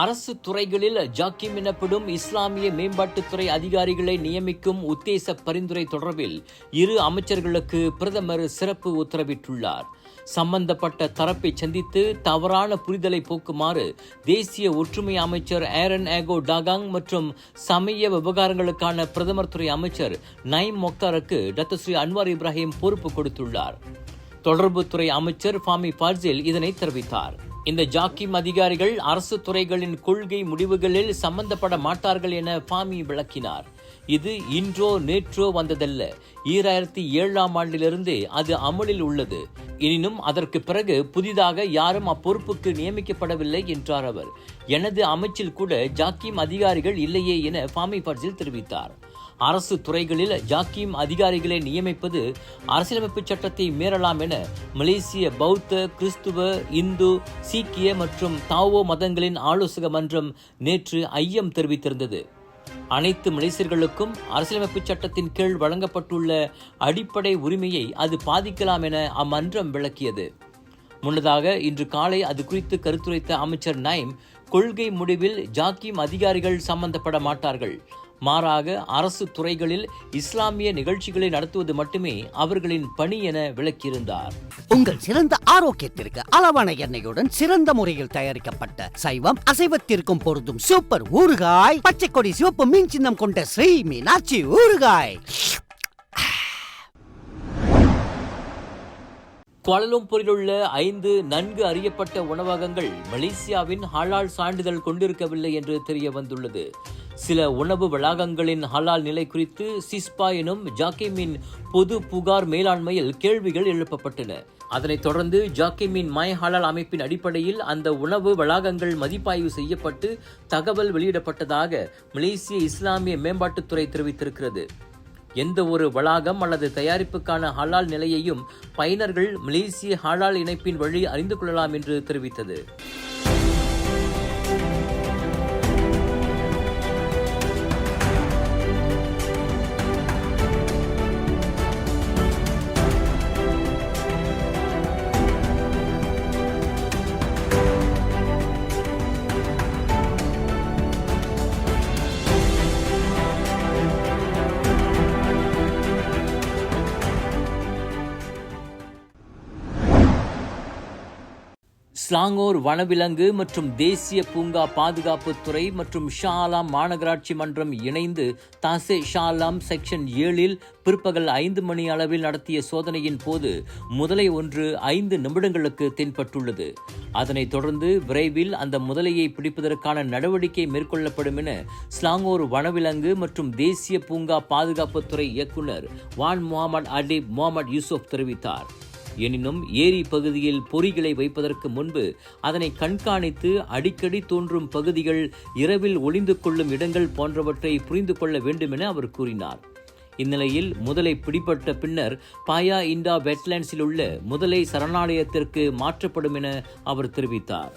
அரசு துறைகளில் ஜாக்கிம் எனப்படும் இஸ்லாமிய மேம்பாட்டுத்துறை அதிகாரிகளை நியமிக்கும் உத்தேச பரிந்துரை தொடர்பில் இரு அமைச்சர்களுக்கு பிரதமர் சிறப்பு உத்தரவிட்டுள்ளார். சம்பந்தப்பட்ட தரப்பை சந்தித்து தவறான புரிதலை போக்குமாறு தேசிய ஒற்றுமை அமைச்சர் ஏரன் ஏகோ டாகாங் மற்றும் சமய விவகாரங்களுக்கான பிரதமர் துறை அமைச்சர் நைம் மொக்தாருக்கு டாக்டர் ஸ்ரீ அன்வார் இப்ராஹிம் பொறுப்பு கொடுத்துள்ளார். தொடர்புத்துறை அமைச்சர் ஃபாமி ஃபார்சில் இதனை தெரிவித்தார். இந்த ஜாக்கிம் அதிகாரிகள் அரசு துறைகளின் கொள்கை முடிவுகளில் சம்பந்தப்பட மாட்டார்கள் என ஃபாமி விளக்கினார். இது இன்றோ நேற்றோ வந்ததல்ல. ஈராயிரத்தி ஏழாம் ஆண்டிலிருந்தே அது அமலில் உள்ளது. எனினும் அதற்கு பிறகு புதிதாக யாரும் அப்பொறுப்புக்கு நியமிக்கப்படவில்லை என்றார் அவர். எனது அமைச்சில் கூட ஜாக்கிம் அதிகாரிகள் இல்லையே என ஃபாமி பர்ஜில் தெரிவித்தார். அரசு துறைகளில் ஜாக்கிம் அதிகாரிகளை நியமிப்பது அரசியலமைப்பு சட்டத்தை மீறலாம் என மலேசிய பௌத்த கிறிஸ்துவ இந்து சீக்கிய மற்றும் தாவோ மதங்களின் ஆலோசக மன்றம் நேற்று ஐயம் தெரிவித்திருந்தது. அனைத்து மலேசியர்களுக்கும் அரசியலமைப்பு சட்டத்தின் கீழ் வழங்கப்பட்டுள்ள அடிப்படை உரிமையை அது பாதிக்கலாம் என அம்மன்றம் விளக்கியது. முன்னதாக இன்று காலை அது குறித்து கருத்துரைத்த அமைச்சர் நைம் கொள்கை முடிவில் ஜாக்கிம் அதிகாரிகள் சம்பந்தப்பட மாட்டார்கள். மாறாக அரசு துறைகளில் இஸ்லாமிய நிகழ்ச்சிகளை நடத்துவது மட்டுமே அவர்களின் பணி என விளக்கியிருந்தார். உங்கள் சிறந்த ஆரோக்கியத்திற்கு அளவான எண்ணெயுடன் சிறந்த முறையில் தயாரிக்கப்பட்ட சைவம் அசைவத்திற்கும் பொருந்தும் சூப்பர் ஊறுகாய் பச்சை கொடி சிவப்பு மீன் சின்னம் கொண்ட ஸ்ரீ மீனாட்சி ஊறுகாய். குவாலலும்பூரில் உள்ள ஐந்து நன்கு அறியப்பட்ட உணவகங்கள் மலேசியாவின் ஹலால் சான்றிதழ் கொண்டிருக்கவில்லை என்று தெரிய வந்துள்ளது. சில உணவு வளாகங்களின் ஹலால் நிலை குறித்து சிஸ்பா எனும் ஜாக்கிமின் பொது புகார் மேலாண்மையில் கேள்விகள் எழுப்பப்பட்டன. அதனைத் தொடர்ந்து ஜாக்கிமின் மை ஹலால் அமைப்பின் அடிப்படையில் அந்த உணவு வளாகங்கள் மதிப்பாய்வு செய்யப்பட்டு தகவல் வெளியிடப்பட்டதாக மலேசிய இஸ்லாமிய மேம்பாட்டுத்துறை தெரிவித்திருக்கிறது. எந்த ஒரு வளாகம் அல்லது தயாரிப்புக்கான ஹலால் நிலையையும் பயனர்கள் மலேசிய ஹலால் இணைப்பின் வழி அறிந்து கொள்ளலாம் என்று தெரிவித்தது. ஸ்லாங்கோர் வனவிலங்கு மற்றும் தேசிய பூங்கா பாதுகாப்பு துறை மற்றும் ஷாலாம் மாநகராட்சி மன்றம் இணைந்து தாசே ஷாலாம் செக்ஷன் ஏழில் பிற்பகல் ஐந்து மணி அளவில் நடத்திய சோதனையின் போது முதலை ஒன்று ஐந்து நிமிடங்களுக்கு தென்பட்டுள்ளது. அதனைத் தொடர்ந்து விரைவில் அந்த முதலையை பிடிப்பதற்கான நடவடிக்கை மேற்கொள்ளப்படும் என ஸ்லாங்கோர் வனவிலங்கு மற்றும் தேசிய பூங்கா பாதுகாப்புத்துறை இயக்குனர் வான் முகமது அடீப் முகமது யூசுப் தெரிவித்தார். எனினும் ஏரி பகுதியில் பொறிகளை வைப்பதற்கு முன்பு அதனை கண்காணித்து அடிக்கடி தோன்றும் பகுதிகள் இரவில் ஒளிந்து கொள்ளும் இடங்கள் போன்றவற்றை புரிந்து கொள்ள வேண்டும் என அவர் கூறினார். இந்நிலையில் முதலை பிடிபட்ட பின்னர் பாயா இண்டா வெட்லேண்ட்ஸில் உள்ள முதலை சரணாலயத்திற்கு மாற்றப்படும் என அவர் தெரிவித்தார்.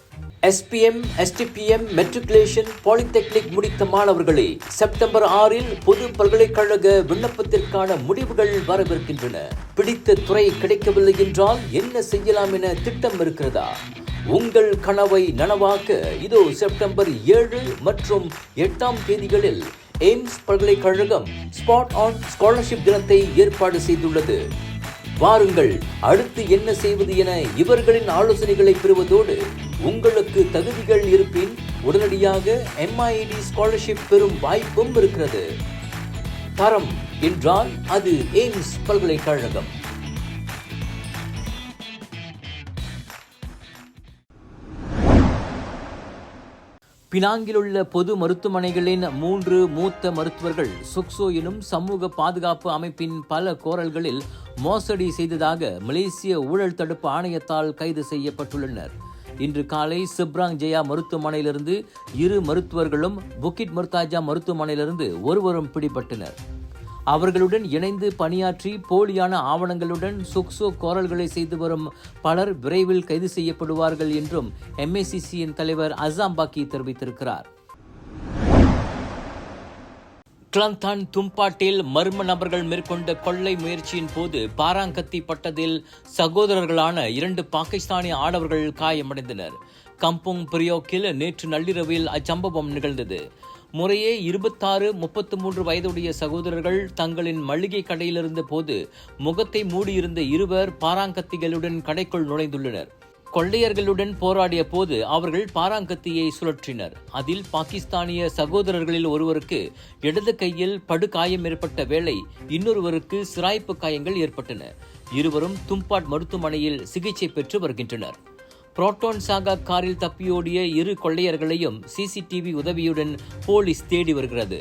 எஸ்பிஎம் எஸ்டிபிஎம் மெட்ரிகுலேஷன் பாலிடெக்னிக் முடித்த மாணவர்களே செப்டம்பர் ஆறில் பொது பல்கலைக்கழக விண்ணப்பத்திற்கான முடிவுகள் வரவிருக்கின்றன. பிடித்த துறை கிடைக்கவில்லை என்றால் என்ன செய்யலாம் என திட்டம் இருக்கிறதா? உங்கள் கனவை நனவாக்க இதோ செப்டம்பர் ஏழு மற்றும் எட்டாம் தேதிகளில் எய்ம்ஸ் பல்கலைக்கழகம் ஸ்பாட் ஆன் ஸ்காலர்ஷிப் தினத்தை ஏற்பாடு செய்துள்ளது. வாருங்கள் அடுத்து என்ன செய்வது என இவர்களின் ஆலோசனைகளை பெறுவதோடு உங்களுக்கு தகுதிகள் இருப்பின் உடனடியாக எம்ஐடி ஸ்காலர்ஷிப் பெறும் வாய்ப்பும் இருக்கிறது. தரம் என்றால் அது எய்ம்ஸ் பல்கலைக்கழகம். பினாங்கில் உள்ள பொது மருத்துவமனைகளின் மூன்று மூத்த மருத்துவர்கள் சுக்சோ எனும் சமூக பாதுகாப்பு அமைப்பின் பல கோரல்களில் மோசடி செய்ததாக மலேசிய ஊழல் தடுப்பு ஆணையத்தால் கைது செய்யப்பட்டுள்ளனர். இன்று காலை சிப்ராங் ஜெயா மருத்துவமனையிலிருந்து இரு மருத்துவர்களும் புக்கிட் முர்தாஜா மருத்துவமனையிலிருந்து ஒருவரும் பிடிபட்டனர். அவர்களுடன் இணைந்து பணியாற்றி போலியான ஆவணங்களுடன் சொக்சோ கோரல்களை செய்து வரும் பலர் விரைவில் கைது செய்யப்படுவார்கள் என்றும் எம்ஏசிசியின் தலைவர் அசாம் பாக்கி தெரிவித்திருக்கிறார். கிளந்தான் தும்பாட்டில் மர்ம நபர்கள் மேற்கொண்ட கொள்ளை முயற்சியின் போது பாராங்கத்தி பட்டதில் சகோதரர்களான இரண்டு பாகிஸ்தானிய ஆடவர்கள் காயமடைந்தனர். கம்புங் பிரியோக்கில் நேற்று நள்ளிரவில் அச்சம்பவம் நிகழ்ந்தது. முறையே இருபத்தாறு முப்பத்து மூன்று வயதுடைய சகோதரர்கள் தங்களின் மளிகை கடையிலிருந்த போது முகத்தை மூடியிருந்த இருவர் பாராங்கத்திகளுடன் கடைக்குள் நுழைந்துள்ளனர். கொள்ளையர்களுடன் போராடிய போது அவர்கள் பாராங்கத்தியை சுழற்றினர். அதில் பாகிஸ்தானிய சகோதரர்களில் ஒருவருக்கு இடது கையில் படுகாயம் ஏற்பட்ட வேளை இன்னொருவருக்கு சிராய்ப்பு காயங்கள் ஏற்பட்டன. இருவரும் தும்பாட் மருத்துவமனையில் சிகிச்சை பெற்று வருகின்றனர். புரோட்டோன் சாகா காரில் தப்பியோடிய இரு கொள்ளையர்களையும் சிசிடிவி உதவியுடன் போலீஸ் தேடி வருகிறது.